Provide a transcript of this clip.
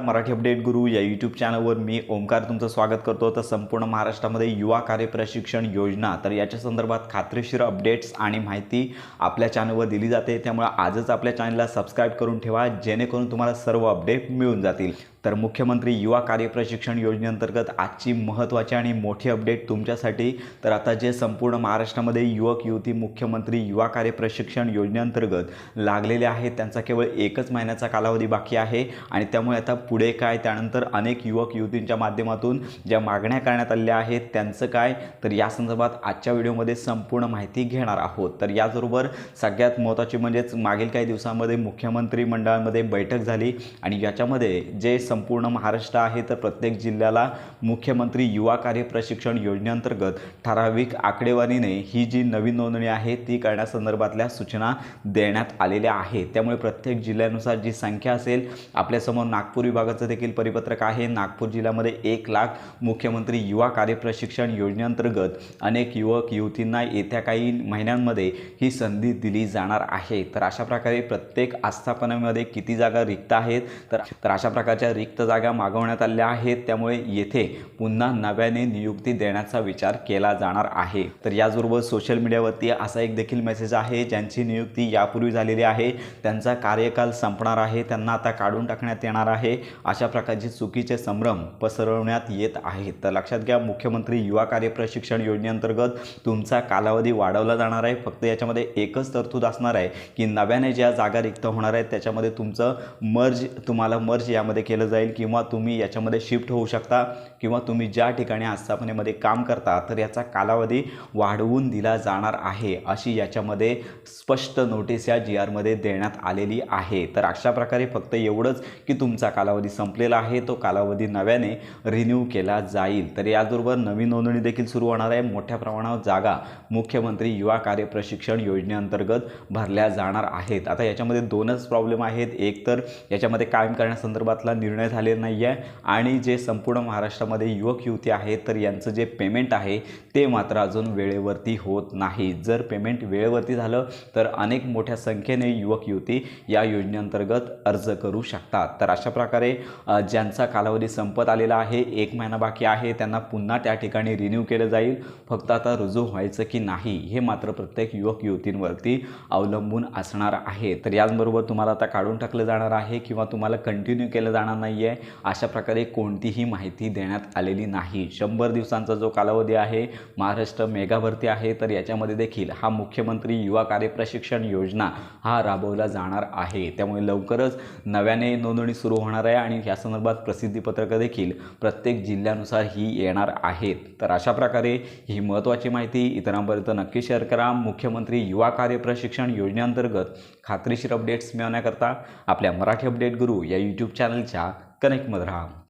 Marathi update गुरु या YouTube चॅनलवर मी ओमकार तुमचं स्वागत करतो. तर संपूर्ण महाराष्ट्रामध्ये युवा कार्य प्रशिक्षण योजना तर याच्या संदर्भात खात्रीशीर अपडेट्स आणि माहिती आपल्या चॅनलवर दिली जाते. त्यामुळे आजच आपल्या चॅनलला सबस्क्राईब करून ठेवा जेणेकरून तुम्हाला सर्व अपडेट मिळून जातील. तर मुख्यमंत्री युवा कार्य प्रशिक्षण योजनेअंतर्गत आजची महत्त्वाची आणि मोठी अपडेट तुमच्यासाठी. तर आता जे संपूर्ण महाराष्ट्रामध्ये युवक युवती मुख्यमंत्री युवा कार्य प्रशिक्षण योजनेअंतर्गत लागलेले आहेत त्यांचा केवळ एकच महिन्याचा कालावधी बाकी आहे. आणि त्यामुळे आता पुढे काय त्यानंतर अनेक युवक युवतींच्या माध्यमातून ज्या मागण्या करण्यात आलेल्या आहेत त्यांचं काय? तर या संदर्भात आजच्या व्हिडिओमध्ये संपूर्ण माहिती घेणार आहोत. तर याचबरोबर सगळ्यात महत्त्वाची म्हणजेच मागील काही दिवसांमध्ये मुख्यमंत्री मंडळामध्ये बैठक झाली आणि याच्यामध्ये जे संपूर्ण महाराष्ट्र आहे तर प्रत्येक जिल्ह्याला मुख्यमंत्री युवा कार्य प्रशिक्षण योजनेअंतर्गत ठराविक आकडेवारीने ही जी नवीन नोंदणी आहे ती करण्यासंदर्भातल्या सूचना देण्यात आलेल्या आहेत. त्यामुळे प्रत्येक जिल्ह्यानुसार जी संख्या असेल आपल्यासमोर नागपूर विभागाचं देखील परिपत्रक आहे. नागपूर जिल्ह्यामध्ये एक लाख मुख्यमंत्री युवा कार्य प्रशिक्षण योजनेअंतर्गत अनेक युवक युवतींना येत्या काही महिन्यांमध्ये ही संधी दिली जाणार आहे. तर अशा प्रकारे प्रत्येक आस्थापनामध्ये किती जागा रिक्त आहेत? तर तर अशा प्रकारच्या रिक्त जागा मागवण्यात आल्या आहेत. त्यामुळे येथे पुन्हा नव्याने नियुक्ती देण्याचा विचार केला जाणार आहे. तर याचबरोबर सोशल मीडियावरती असा एक देखील मेसेज आहे. ज्यांची नियुक्ती यापूर्वी झालेली आहे त्यांचा कार्यकाल संपणार आहे. त्यांना आता काढून टाकण्यात येणार आहे. अशा प्रकारचे चुकीचे संभ्रम पसरवण्यात येत आहेत. तर लक्षात घ्या मुख्यमंत्री युवा कार्य प्रशिक्षण योजनेअंतर्गत तुमचा कालावधी वाढवला जाणार आहे. फक्त याच्यामध्ये एकच तरतूद असणार आहे की नव्याने ज्या जागा रिक्त होणार आहेत त्याच्यामध्ये तुमचं मर्ज तुम्हाला मर्ज यामध्ये केलं जाईल किंवा तुम्ही याच्यामध्ये शिफ्ट होऊ शकता किंवा तुम्ही ज्या ठिकाणी आस्थापनेमध्ये काम करता तर याचा कालावधी वाढवून दिला जाणार आहे अशी याच्यामध्ये स्पष्ट नोटीस या जी आरमध्ये देण्यात आलेली आहे. तर अशा प्रकारे फक्त एवढंच की तुमचा कालावधी संपलेला आहे तो कालावधी नव्याने रिन्यू केला जाईल. तर याचबरोबर नवीन नोंदणी देखील सुरू होणार आहे. मोठ्या प्रमाणावर जागा मुख्यमंत्री युवा कार्य प्रशिक्षण योजनेअंतर्गत भरल्या जाणार आहेत. आता याच्यामध्ये दोनच प्रॉब्लेम आहेत. एक तर याच्यामध्ये कायम करण्यासंदर्भातला निर्णय झालेला नाही आहे आणि जे संपूर्ण महाराष्ट्रामध्ये युवक युवती आहेत तर यांचं जे पेमेंट आहे ते मात्र अजून वेळेवरती होत नाही. जर पेमेंट वेळेवरती झालं तर अनेक मोठ्या संख्येने युवक युवती या योजनेअंतर्गत अर्ज करू शकतात. तर अशा प्रकारे अ, ज्यांचा कालावधी संपत आलेला आहे एक महिना बाकी आहे त्यांना पुन्हा त्या ठिकाणी रिन्यू केलं जाईल. फक्त आता रुजू व्हायचं की नाही हे मात्र प्रत्येक युवक युवतींवरती अवलंबून असणार आहे. तर याचबरोबर तुम्हाला आता काढून टाकलं जाणार आहे किंवा तुम्हाला कंटिन्यू केलं जाणार नाही आहे अशा प्रकारे कोणतीही माहिती देण्यात आलेली नाही. शंभर दिवसांचा जो कालावधी आहे महाराष्ट्र मेगाभरती आहे तर याच्यामध्ये देखील हा मुख्यमंत्री युवा कार्य प्रशिक्षण योजना हा राबवला जाणार आहे. त्यामुळे लवकरच नव्याने नोंदणी सुरू होणार आहे आणि या संदर्भात प्रसिद्धीपत्रकं देखील प्रत्येक जिल्ह्यानुसार ही येणार आहेत. तर अशा प्रकारे ही महत्त्वाची माहिती इतरांपर्यंत नक्की शेअर करा. मुख्यमंत्री युवा कार्य प्रशिक्षण योजनेअंतर्गत खात्रीशीर अपडेट्स मिळवण्याकरता आपल्या मराठी अपडेट गुरु या यूट्यूब चॅनलच्या कनेक्टमध्ये राहा.